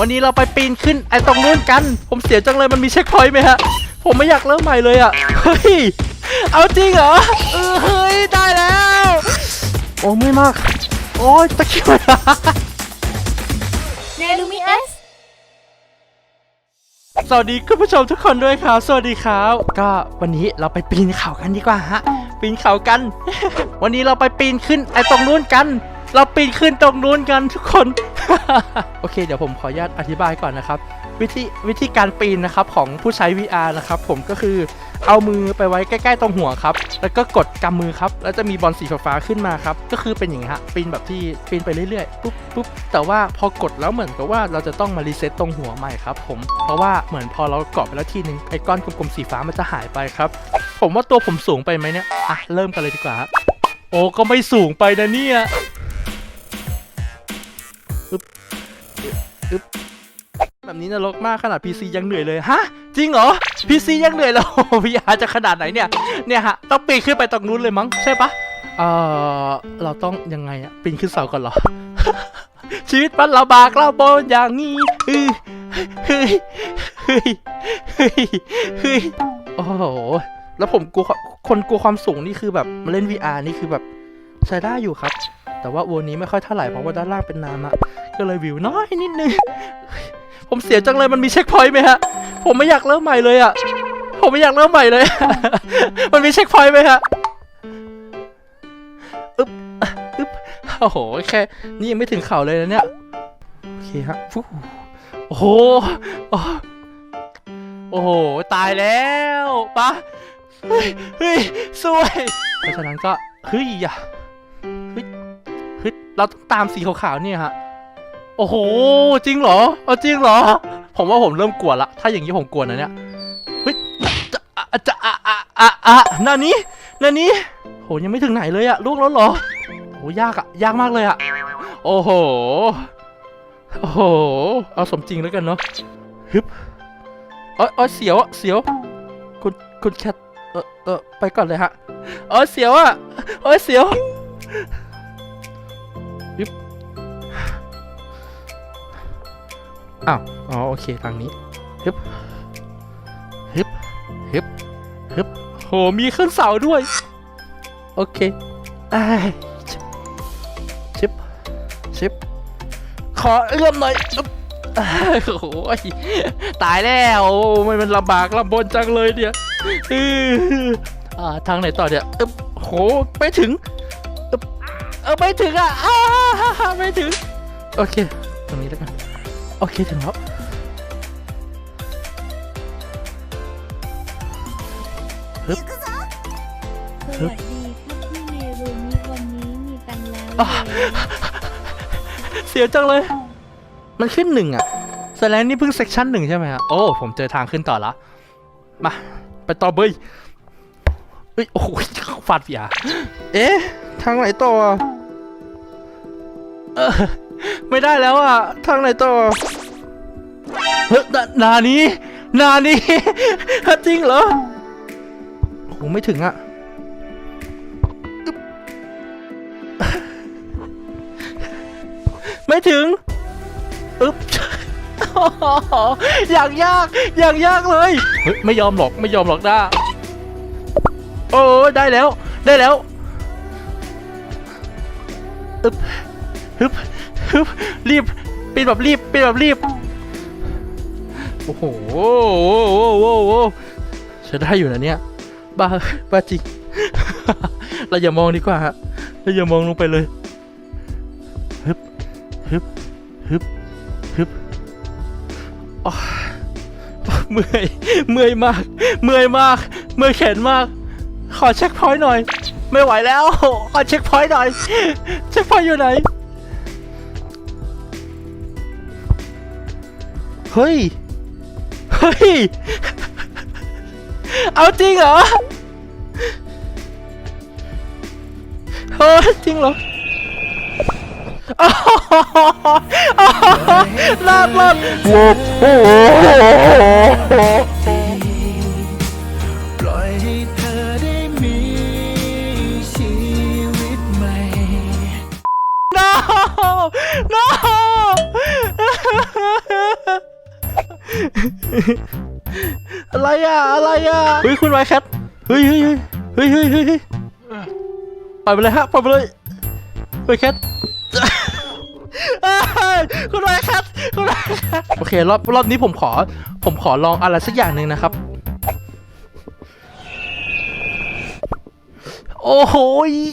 วันนี้เราไปปีนขึ้นไอ้ตรงนู้นกัน ผมเสียจังเลยมันมีเช็คพอยต์ไหมฮะ ผมไม่อยากเริ่มใหม่เลยอะ เฮ้ย เอาจริงเหรอเออเฮ้ยได้แล้ว โอ้ไม่มาก โอ้ยตะเกียบเนลูมิเอสสวัสดีคุณผู้ชมทุกคนด้วยครับ สวัสดีครับ ก็วันนี้เราไปปีนเขากันดีกว่าฮะ ปีนเขากัน วันนี้เราไปปีนขึ้นไอ้ตรงนู้นกัน เราปีนขึ้นตรงนู้นกันทุกคน โอเค เดี๋ยวผมขออนุญาตอธิบายก่อนนะครับ วิธีวิธีการปีนนะครับของผู้ใช้ VR นะครับผมก็คือเอามือไปไว้ใกล้ๆตรงหัวครับ แล้วก็กดกำมือครับ แล้วจะมีบอลสีฟ้าขึ้นมาครับ ก็คือเป็นอย่างนี้ฮะ ปีนแบบที่ปีนไปเรื่อยๆ ปุ๊บปุ๊บแต่ว่าพอกดแล้วเหมือนกับว่าเราจะต้องมารีเซ็ตตรงหัวใหม่ครับผม เพราะว่าเหมือนพอเราเกาะไปแล้วทีนึงไอ้ก้อนกลมๆสีฟ้ามันจะหายไปครับ ผมว่าตัวผมสูงไปไหมเนี่ย อะ เริ่มกันเลยดีกว่า โอ้ ก็ไม่สูงไปนะเนี่ย อึ๊บแบบนี้นรกมากขนาด PC ยังเหนื่อยเลย ฮะ จริงเหรอ PC ยังเหนื่อยแล้ว VR จะขนาดไหนเนี่ย เนี่ยฮะ ต้องปีนขึ้นไปตรงนู้นเลยมั้ง ใช่ปะเออเราต้องยังไงอะปีนขึ้นเสาก่อนเหรอ ชีวิตมันลำบากลำบนอย่างนี้เฮ้ยเฮ้ยเฮ้ยเฮ้ยเฮ้ยโอ้โหแล้วผมกลัวคนกลัวความสูงนี่คือแบบมาเล่น VR นี่คือแบบใช้ได้อยู่ครับ แต่ว่าวันนี้ไม่ค่อยเท่าไหร่เพราะว่าด้านล่างเป็นน้ำอะก็เลยวิวน้อยนิดนึงผมเสียจังเลยมันมีเช็คพอยต์ไหมฮะ ผมไม่อยากเริ่มใหม่เลยอะ ผมไม่อยากเริ่มใหม่เลย มันมีเช็คพอยต์ไหมฮะอึ๊บอึ๊บโอ้โหแค่นี่ยังไม่ถึงเข่าเลยนะเนี่ยโอเคฮะฟู้โอ้โหโอ้โอ้โห ตายแล้วปะเฮ้ยเฮ้ยสวยเพราะฉะนั้นก็เฮ้ยอย่าเฮ้ย เราต้องตามสีขาวๆเนี่ยฮะ โอ้โห จริงเหรอเอาจริงเหรอ ผมว่าผมเริ่มกลัวละ ถ้าอย่างนี้ผมกลัวนะเนี่ย เฮ้ยจะอะจะอะอะอะอะนานี้นานี้โหยังไม่ถึงไหนเลยอะลูกแล้วเหรอโหยากอะยากมากเลยอะโอ้โห โอ้โห เอาสมจริงแล้วกันเนาะ ฮึบเอ้ยเอ้ยเสียวอะเสียว คุณ คุณแคท เออเออไปก่อนเลยฮะเอ้ยเสียวอะเอ้ยเสียว อ้าว อ๋อ โอเค ทางนี้ฮึบฮึบฮึบฮึบโห มีขึ้นเสาด้วย โอเคอ้ายชิบชิบชิบขอเอื้อมหน่อยอึ๊บอ้โอ้ยตายแล้วโอ้มันมันลำบากลำบนจังเลยเนี่ยอื้ออ่าทางไหนต่อเนี่ยอึ๊บโหไม่ถึง เออไม่ถึงอะอ้าไม่ถึง โอเค ตรงนี้แล้วกัน โอเคถึงแล้ว ฮึบ สวัสดีครับพี่เมรูมิวันนี้มีตังค์แล้วอะเสียวจังเลย มันขึ้นหนึ่งอะแสดงนี่เพิ่งเซกชันหนึ่งใช่ไหมฮะโอ้ ผมเจอทางขึ้นต่อละ มา ไปต่อเบยเอ้ย โอ้โหฟาดเปียเอ๊ะ ทางไหนต่ออะ เออไม่ได้แล้วอะทางไหนต่อเฮ้ยนานานี้นานี้จริงเหรอโอ้ไม่ถึงอะไม่ถึงอึ๊บอย่างยากอย่างยากเลยเฮ้ยไม่ยอมหรอกไม่ยอมหรอกด้าโอ้ได้แล้วได้แล้วอึ๊บ ฮึบฮึบรีบปีนแบบรีบปีนแบบรีบโอ้โหโอ้โหโอ้โหใช้ได้อยู่นะเนี่ยบ้าบ้าจริง เราอย่ามองดีกว่าฮะเราอย่ามองลงไปเลยฮึบฮึบฮึบฮึบอ๋อเมื่อยเมื่อยมาก เมื่อยมาก เมื่อยแขนมาก ขอเช็คพอยต์หน่อย ไม่ไหวแล้ว ขอเช็คพอยต์หน่อย เช็คพอยต์อยู่ไหน เฮ้ย เฮ้ย เอาจริงเหรอเฮ้ยจริงเหรออ๋อลาบลาบโอ้โหปล่อยให้เธอได้มีชีวิตใหม่ no no อะไรอะ อะไรอะ เฮ้ย คุณไวแคทเฮ้ยเฮ้ยเฮ้ยเฮ้ยเฮ้ยเฮ้ยเฮ้ยปล่อยไปเลยฮะ ปล่อยไปเลยไวแคทเอ้ยคุณไวแคท คุณไวแคท โอเค รอบรอบนี้ผมขอ ผมขอลองอะไรสักอย่างหนึ่งนะครับ โอ้โห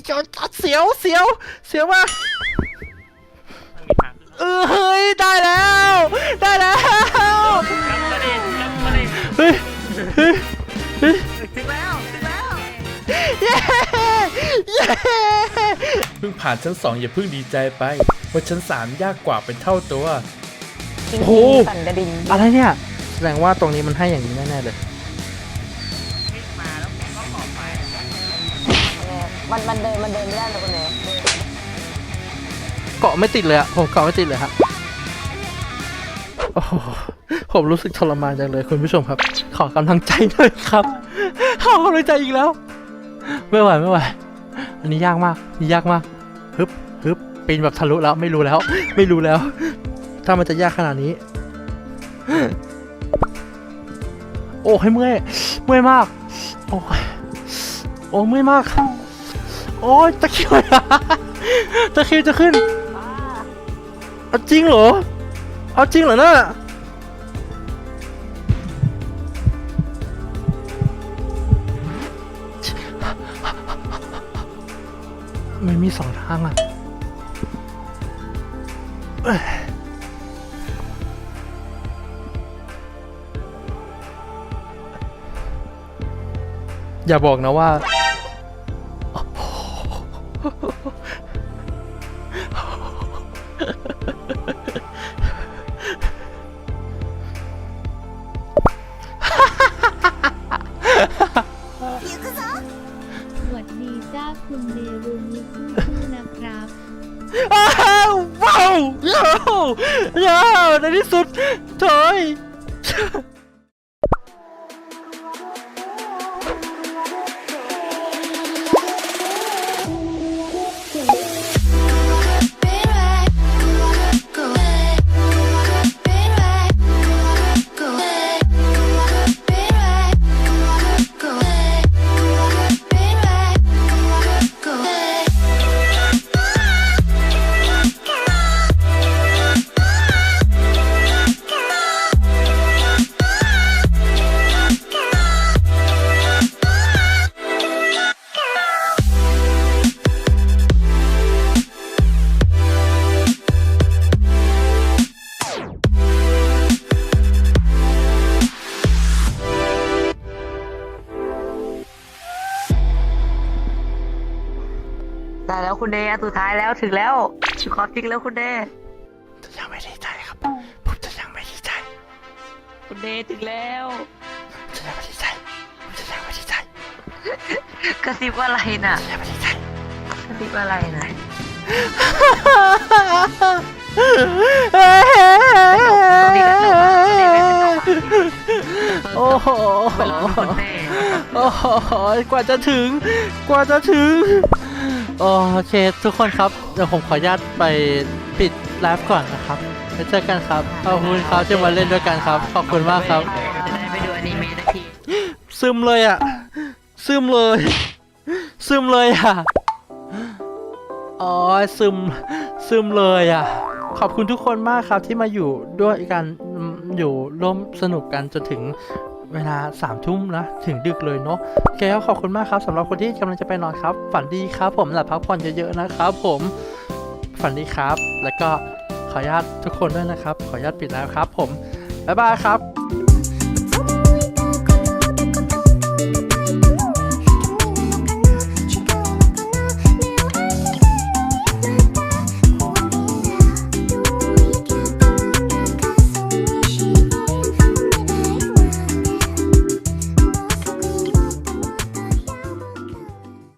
จอดเสียวเสียวเสียวมากเออเฮ้ย ได้แล้ว ได้แล้ว บเฮ้ยเฮ้ยเฮ้ยถึงแล้วถึงแล้วเย้เย้เพิ่งผ่านชั้นสองอย่าเพิ่งดีใจไปว่าชั้นสามยากกว่าเป็นเท่าตัวโอ้โหสันดดินอะไรเนี่ย แสดงว่าตรงนี้มันให้อย่างนี้แน่ๆเลยมันมันเดินมันเดินไม่ได้นะคุณเนี้ยเกาะไม่ติดเลยอะผมเกาะไม่ติดเลยฮะโอ้โห ผมรู้สึกทรมานจังเลยคุณผู้ชมครับ ขอกำลังใจหน่อยครับขอกำลังใจอีกแล้ว ไม่ไหวไม่ไหว อันนี้ยากมากนี่ยากมากฮึบฮึบปีนแบบทะลุแล้วไม่รู้แล้ว ไม่รู้แล้ว ถ้ามันจะยากขนาดนี้ โอ้ให้เมื่อยเมื่อยมาก โอ้ยโอ้เมื่อยมาก โอ้ยตะคริวตะคริวจะขึ้นเอาจริงเหรอเอาจริงเหรอน่ะมั นมีสองทางอะอย่าบอกนะว่า ย่โย่ในที่สุดถอย ได้แล้วคุณเนยอันสุดท้ายแล้วถึงแล้วถึงความจริงแล้วคุณเนยจะยังไม่ดีใจครับผมจะยังไม่ดีใจคุณเนยถึงแล้วจะยังไม่ดีใจผมจะยังไม่ดีใจกระซิบอะไรน่ะจะยังไม่ดีใจกระซิบอะไรน่ะตรงนี้ก็จบแล้วตรงนี้ก็จบโอ้โหคุณเนยโอ้โหกว่าจะถึง กว่าจะถึง โอเค ทุกคนครับ เดี๋ยวผมขออนุญาตไปปิดไลฟ์ก่อนนะครับไปเจอกันครับ ขอบคุณครับที่มาเล่นด้วยกันครับ ขอบคุณมากครับจะได้ไปดูอนิเมะสักทีซึมเลยอะ ซึมเลย ซึมเลยอะ อ๋อ ซึม ซึมเลยอะ ขอบคุณทุกคนมากครับที่มาอยู่ด้วยกันอืมอยู่ร่วมสนุกกันจนถึง เวลาสามทุ่มนะถึงดึกเลยเนาะโอเคครับขอบคุณมากครับสำหรับคนที่กำลังจะไปนอนครับ ฝันดีครับผมหลับพักผ่อนเยอะๆนะครับผมฝันดีครับ แล้วก็ขออนุญาตทุกคนด้วยนะครับ ขออนุญาตปิดแล้วครับ ผมบ๊ายบายครับ